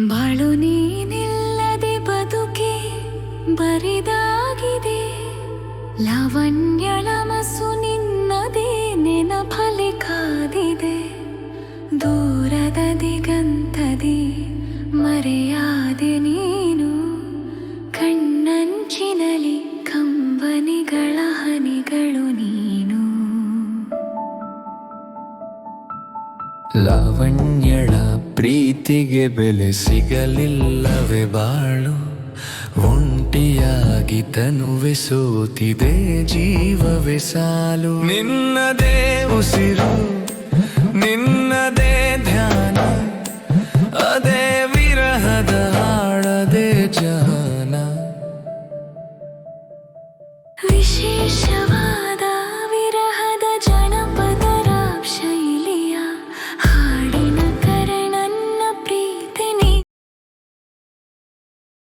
ಬಾಳು ನೀನಿಲ್ಲದೆ ಬದುಕೆ ಬರಿದಾಗಿದೆ. ಲಾವಣ್ಯಳ ಮಸು ನಿನ್ನದೇ ನೆನಪಲಿ ಕಾದಿದೆ. ದೂರದ ದಿಗಂತದಿ ಮರೆಯಾದೆ ನೀನು. ಕಣ್ಣಂಚಿನಲಿ ಕಂಬನಿಗಳ ಹನಿಗಳು ನೀನು. ಲಾವಣ್ಯಳ ಪ್ರೀತಿಗೆ ಬೆಲೆ ಸಿಗಲಿಲ್ಲವೇ ಬಾಳು. ಒಂಟಿಯಾಗಿ ತನುವೆ ಸೋತಿದೆ ಜೀವವೇ ಸಾಲು. ನಿನ್ನದೇ ಉಸಿರು ನಿನ್ನದೇ ಧ್ಯಾನ, ಅದೇ ವಿರಹದ ಹಾಡದೆ ಜಾನ. ವಿಶೇಷ